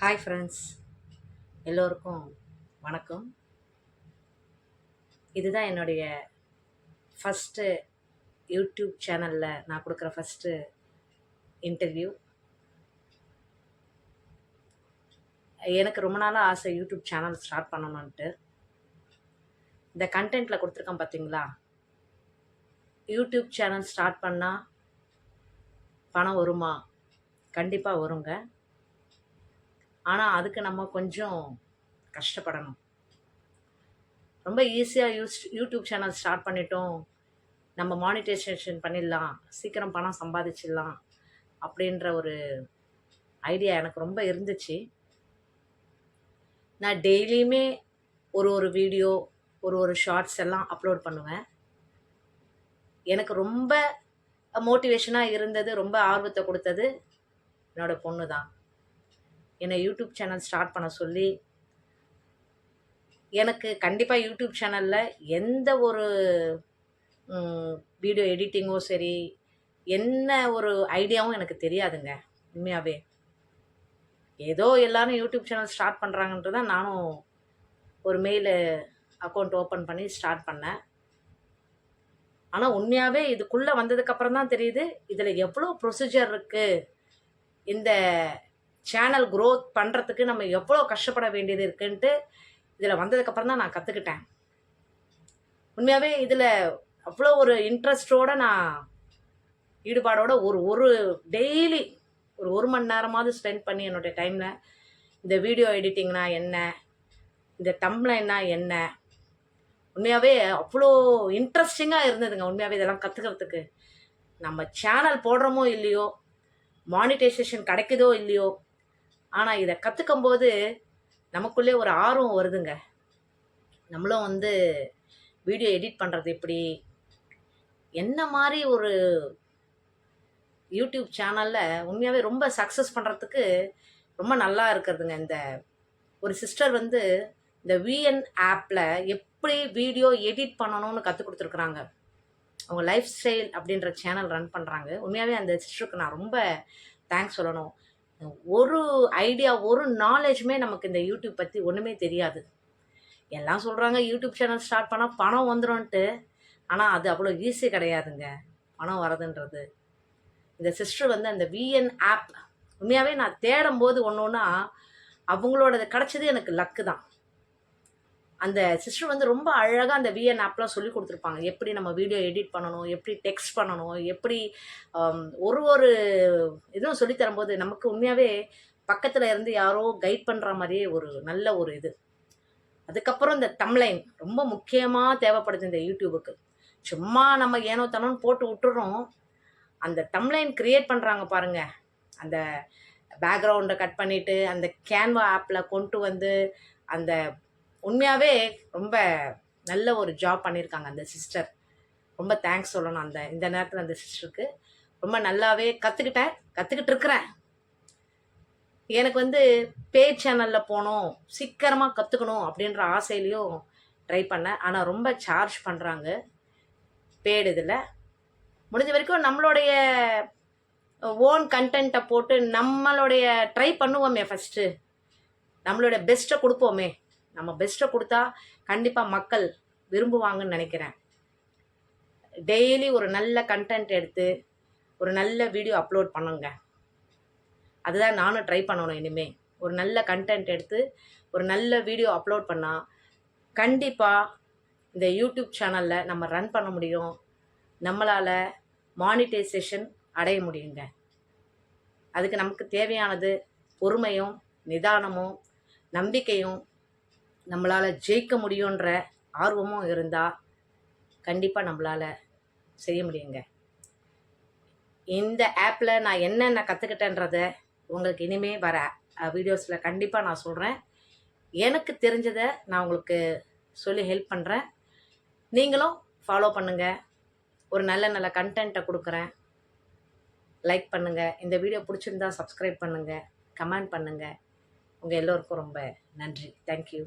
Hi friends எல்லோருக்கும் வணக்கம். இதுதான் என்னுடைய ஃபஸ்ட்டு யூடியூப் சேனலில் நான் கொடுக்குற ஃபஸ்ட்டு இன்டர்வியூ எனக்கு ரொம்ப நாளாக ஆசை யூடியூப் சேனல் ஸ்டார்ட் பண்ணணுன்ட்டு இந்த கண்டென்ட்டில் கொடுத்துருக்கேன் பார்த்தீங்களா யூடியூப் சேனல் ஸ்டார்ட் பண்ணால் பணம் வருமா? கண்டிப்பாக வருங்க. ஆனால் அதுக்கு நம்ம கொஞ்சம் கஷ்டப்படணும். ரொம்ப ஈஸியாக யூஸ் யூடியூப் சேனல் ஸ்டார்ட் பண்ணிட்டோம். நம்ம மானிட்டைசேஷன் பண்ணிடலாம். சீக்கிரம் பணம் சம்பாதிச்சிடலாம் அப்படின்ற ஒரு ஐடியா எனக்கு ரொம்ப இருந்துச்சு. நான் டெய்லியுமே ஒரு ஒரு வீடியோ ஒரு ஒரு ஷார்ட்ஸ் எல்லாம் அப்லோட் பண்ணுவேன். எனக்கு ரொம்ப மோட்டிவேஷனாக இருந்தது ரொம்ப ஆர்வத்தை கொடுத்தது என்னோடய பொண்ணு தான் என்னை யூடியூப் சேனல் ஸ்டார்ட் பண்ண சொல்லி எனக்கு கண்டிப்பாக யூடியூப் சேனலில் எந்த ஒரு வீடியோ எடிட்டிங்கோ சரி என்ன ஒரு ஐடியாவும் எனக்கு தெரியாதுங்க உண்மையாகவே ஏதோ எல்லாரும் யூடியூப் சேனல் ஸ்டார்ட் பண்ணுறாங்கன்ட்டு தான் நானும் ஒரு மெயில் அக்கௌண்ட் ஓப்பன் பண்ணி ஸ்டார்ட் பண்ணேன். ஆனால் உண்மையாகவே இதுக்குள்ளே வந்ததுக்கப்புறம் தான் தெரியுது இதில் எவ்வளோ ப்ரொசீஜர் இருக்குது இந்த சேனல் க்ரோத் பண்ணுறதுக்கு நம்ம எவ்வளோ கஷ்டப்பட வேண்டியது இருக்குன்ட்டு இதில் வந்ததுக்கப்புறம் தான் நான் கற்றுக்கிட்டேன் உண்மையாகவே இதில் அவ்வளோ ஒரு இன்ட்ரெஸ்டோடு நான் ஈடுபாடோட ஒரு ஒரு டெய்லி ஒரு ஒரு மணி நேரமாவது ஸ்பெண்ட் பண்ணி என்னுடைய டைமில் இந்த வீடியோ எடிட்டிங்னா என்ன? இந்த டம்ப்ளைன்னா என்ன? உண்மையாகவே அவ்வளோ இன்ட்ரெஸ்டிங்காக இருந்ததுங்க. உண்மையாகவே இதெல்லாம் கற்றுக்கிறதுக்கு நம்ம சேனல் போடுறோமோ இல்லையோ? மானிட்டைசேஷன் கிடைக்குதோ இல்லையோ? ஆனால் இதை கற்றுக்கும் போது நமக்குள்ளே ஒரு ஆர்வம் வருதுங்க. நம்மளும் வந்து வீடியோ எடிட் பண்ணுறது எப்படி? என்ன மாதிரி ஒரு யூடியூப் சேனலில் உண்மையாகவே ரொம்ப சக்ஸஸ் பண்ணுறதுக்கு ரொம்ப நல்லா இருக்கிறதுங்க இந்த ஒரு சிஸ்டர் வந்து இந்த விஎன் ஆப்பில் எப்படி வீடியோ எடிட் பண்ணணும்னு கற்றுக் கொடுத்துருக்குறாங்க. அவங்க லைஃப் ஸ்டைல் அப்படின்ற சேனல் ரன் பண்ணுறாங்க உண்மையாகவே அந்த சிஸ்டருக்கு நான் ரொம்ப தேங்க்ஸ் சொல்லணும். ஒரு ஐடியா ஒரு நாலேஜுமே நமக்கு இந்த யூடியூப் பற்றி ஒன்றுமே தெரியாது. எல்லாம் சொல்கிறாங்க யூடியூப் சேனல் ஸ்டார்ட் பண்ணால் பணம் வந்துடும்ன்ட்டு ஆனால் அது அவ்வளோ ஈஸி கிடையாதுங்க. பணம் வரதுன்றது இந்த சிஸ்டர் வந்து அந்த விஎன் ஆப் உண்மையாகவே நான் தேடும்போது ஒன்று ஒன்றா அவங்களோடது கிடச்சது எனக்கு லக்கு தான். அந்த சிஸ்டர் வந்து ரொம்ப அழகாக அந்த விஎன் ஆப்லாம் சொல்லி கொடுத்துருப்பாங்க. எப்படி நம்ம வீடியோ எடிட் பண்ணணும் எப்படி டெக்ஸ்ட் பண்ணணும் எப்படி ஒரு ஒரு இதுவும் சொல்லித்தரும்போது நமக்கு உண்மையாகவே பக்கத்தில் இருந்து யாரோ கைட் பண்ணுற மாதிரியே ஒரு நல்ல ஒரு இது. அதுக்கப்புறம் இந்த தம்லைன் ரொம்ப முக்கியமாக தேவைப்படுது இந்த யூடியூபுக்கு சும்மா நம்ம ஏனோ தனோன்னு போட்டு விட்டுறோம். அந்த தம்லைன் க்ரியேட் பண்ணுறாங்க பாருங்கள் அந்த பேக்ரவுண்டை கட் பண்ணிவிட்டு அந்த கேன்வா ஆப்பில் கொண்டு வந்து அந்த உண்மையாகவே ரொம்ப நல்ல ஒரு ஜாப் பண்ணியிருக்காங்க அந்த சிஸ்டர் ரொம்ப தேங்க்ஸ் சொல்லணும் அந்த இந்த நேரத்தில் அந்த சிஸ்டருக்கு ரொம்ப நல்லாவே கற்றுக்கிட்டேன் கற்றுக்கிட்டு இருக்கிறேன். எனக்கு வந்து பே சேனலில் போகணும் சீக்கிரமாக கற்றுக்கணும் அப்படின்ற ஆசையிலையும் ட்ரை பண்ணேன். ஆனால் ரொம்ப சார்ஜ் பண்ணுறாங்க பேடு இதில். முடிஞ்ச வரைக்கும் நம்மளுடைய ஓன் கண்டென்ட்டை போட்டு நம்மளுடைய ட்ரை பண்ணுவோமே ஃபஸ்ட்டு நம்மளுடைய பெஸ்ட்டை கொடுப்போமே. நம்ம பெஸ்ட்டை கொடுத்தா கண்டிப்பாக மக்கள் விரும்புவாங்கன்னு நினைக்கிறேன். டெய்லி ஒரு நல்ல கண்டென்ட் எடுத்து ஒரு நல்ல வீடியோ அப்லோட் பண்ணுங்க. அதுதான் நானும் ட்ரை பண்ணணும் இனிமேல் ஒரு நல்ல கண்டென்ட் எடுத்து ஒரு நல்ல வீடியோ அப்லோட் பண்ணால் கண்டிப்பாக இந்த யூடியூப் சேனலில் நம்ம ரன் பண்ண முடியும். நம்மளால் மானிட்டைசேஷன் அடைய முடியுங்க. அதுக்கு நமக்கு தேவையானது பொறுமையும் நிதானமும் நம்பிக்கையும் நம்மளால் ஜெயிக்க முடியுன்ற ஆர்வமும் இருந்தால் கண்டிப்பாக நம்மளால் செய்ய முடியுங்க. இந்த ஆப்பில் நான் என்னென்ன கற்றுக்கிட்டேன்றத உங்களுக்கு இனிமே வர வீடியோஸில் கண்டிப்பாக நான் சொல்கிறேன் எனக்கு தெரிஞ்சதை நான் உங்களுக்கு சொல்லி ஹெல்ப் பண்ணுறேன் நீங்களும் ஃபாலோ பண்ணுங்கள் ஒரு நல்ல நல்ல கண்டென்ட்டை கொடுக்குறேன். லைக் பண்ணுங்கள் இந்த வீடியோ பிடிச்சிருந்தா சப்ஸ்கிரைப் பண்ணுங்கள் கமெண்ட் பண்ணுங்கள் உங்கள் எல்லோருக்கும் ரொம்ப நன்றி. தேங்க்யூ